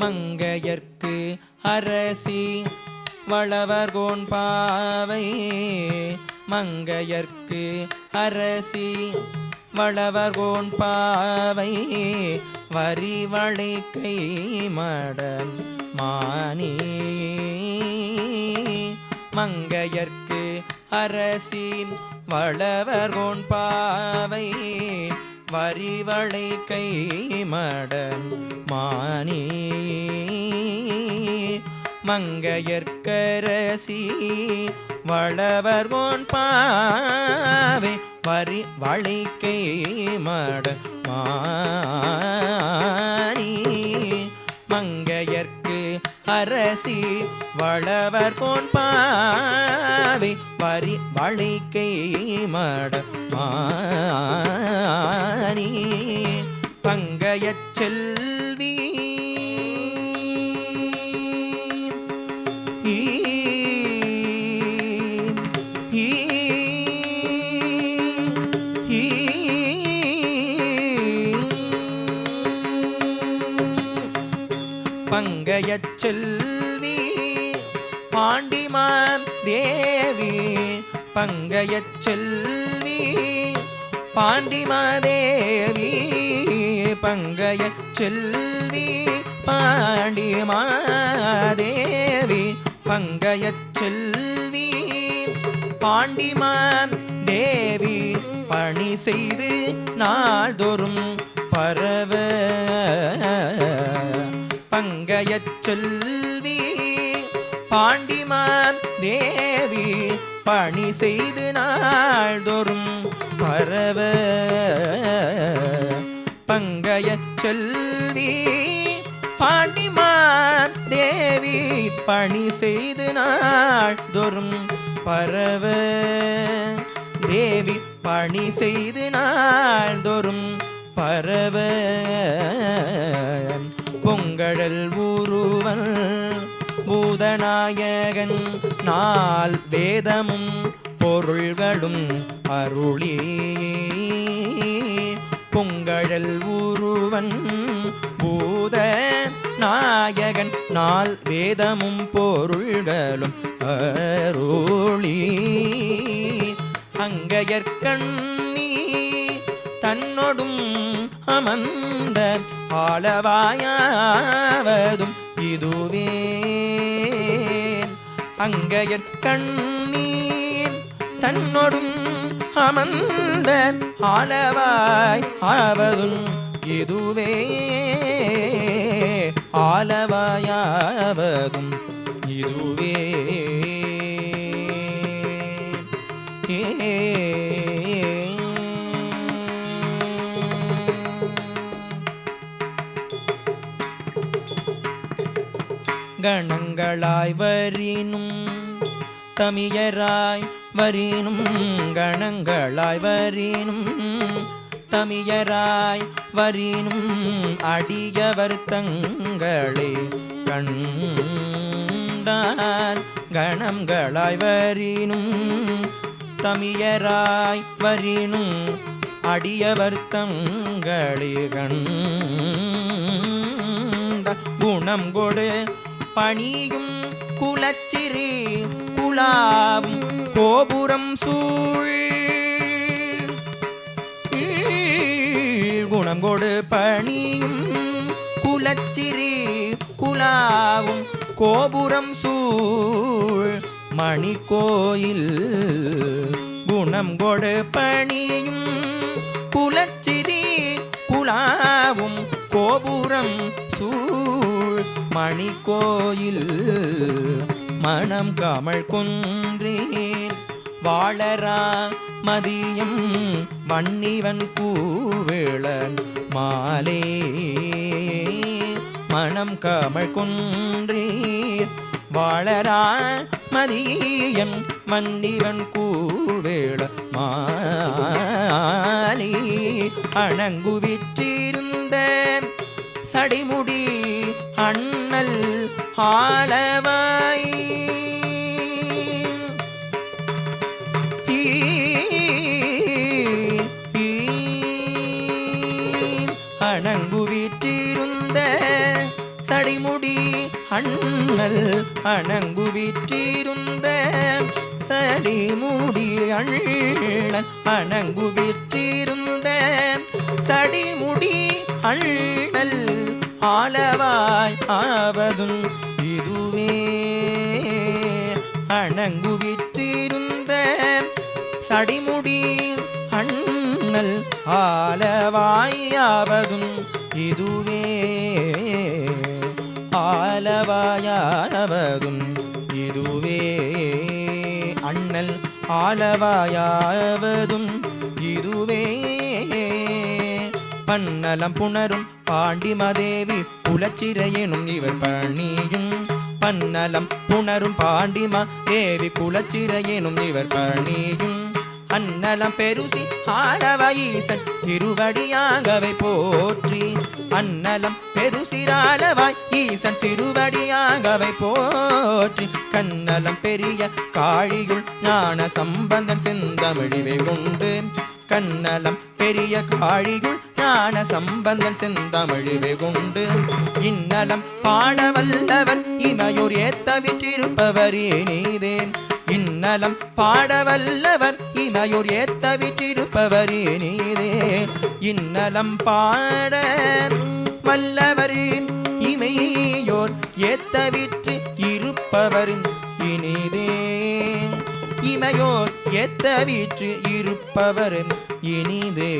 மங்கையர்க்கு அரசி வளவர்கோன் பாவை. மங்கையர்க்கு அரசி வளவர்கோன் பாவை. வரிவளை கை மடம் மானி. மங்கையர்க்கு அரசி வளவர்கோன் பாவை. வரிவளை கை மடன் மானே. வளவர் ஓன் பாவே. வரி வளைக்கை மட மானி. மங்கையர்க்கு அரசி வளவர் போன் பாவி பரி வழிக்கை மட மானி பங்கையச் செல்வி பங்கைய செல்வி பாண்டிமான் தேவி பங்கைய செல்வி பாண்டிமாதேவி பங்கைய செல்வி பாண்டிமாதேவி பங்கைய செல்வி பாண்டிமான் தேவி பணி செய்து நாள்தோறும் பரவ பங்கைய செல்வி பாண்டிமான் தேவி பணி செய்து நாள்தோறும் பரவ பங்கைய செல்வி பாண்டிமான் தேவி பணி செய்து நாள்தோறும் பரவ தேவி பணி செய்து நாள்தோறும் பரவ பொங்கழல் ஊருவன் பூதநாயகன். நாள் வேதமும் பொருள்களும் அருளே. பொங்கழல் உருவன் பூத நாயகன் நாள் வேதமும் பொருள்களும் அருளி. அங்கையற்கண்ணி தன்னொடும் அமர்ந்த ஆளவாயாவதும் இதுவே அங்கையற்கண்ணீர் தன்னொடும் அமர்ந்த ஆலவாய் ஆவதும் இதுவே ஆலவாயாவதும் இதுவே ஏ கணங்களாய் வரினும் தமியராய் வரினும் கணங்களாய் வரினும் தமியராய் வரினும் அடியவர் தங்களே கண்டார் கணங்களாய் வரினும் தமியராய் வரினும் அடியவர் தங்களே கண் குணம் கொடு பணியும் குலச்சிறு குலாவும் கோபுரம் சூழ். குணம் கொடு பணியும் குலச்சிறு குலாவும் கோபுரம் சூழ். மணி கோயில் குணம் கொடு பணியும் குலச்சிறி குலாவும் கோபுரம் சூழ். மணி கோயில் மனம் கமல் குன்றேன் வாழரா மதியம் வன்னிவன் கூவேளன் மாலே. மனம் கமல் குன்றேன் வாழரா மதியம் மன்னிவன் கூவேள மாலி. அணங்குவிற்றிருந்த சடிமுடி ஆளவாய் ஈ, அணங்கு விற்றிருந்த சடிமுடி அண்ணல் அணங்குவிற்றிருந்த சடிமுடி அண்ணல் அணங்குவிற்றிருந்த சடிமுடி அண்ணல் ஆளவாய் ஆவதும் இதுவே. அணங்குவிற்றிருந்த சடிமுடி அண்ணல் ஆலவாயாவதும் இதுவே. ஆலவாயாவதும் இதுவே. அண்ணல் ஆலவாயாவதும் இதுவே. பன்னலம் புணரும் பாண்டிமதேவி குலச்சிறையினும் இவர் பணியும். பன்னலம் புணரும் பாண்டிமா தேவி குலச்சிறையினும் இவர் பணியும். அன்னலம் பெருசி ஆரவஈசன் திருவடியாகவை போற்றி. அன்னலம் பெருசிராலவாய் ஈசன் திருவடியாகவை போற்றி. கன்னலம் பெரிய காழியுள் ஞான சம்பந்தன் செந்தமிழிவை உண்டு. கன்னலம் பெரிய காழியுள் ஞான சம்பந்தன் செந்தமிழிவை கொண்டு இன்னலம் பாடவல்லவர் இமையோர் ஏத்தவிற்றிருப்பவர் நீதே இன்னலம் பாடவல்லவர் இமையோர் ஏத்தவிற்றிருப்பவர் நீதே இன்னலம் பாட வல்லவர் இமையோர் ஏத்தவிற்று இருப்பவர் இனிதே இமையோர் ஏத்தவிற்று இருப்பவர் இனிதே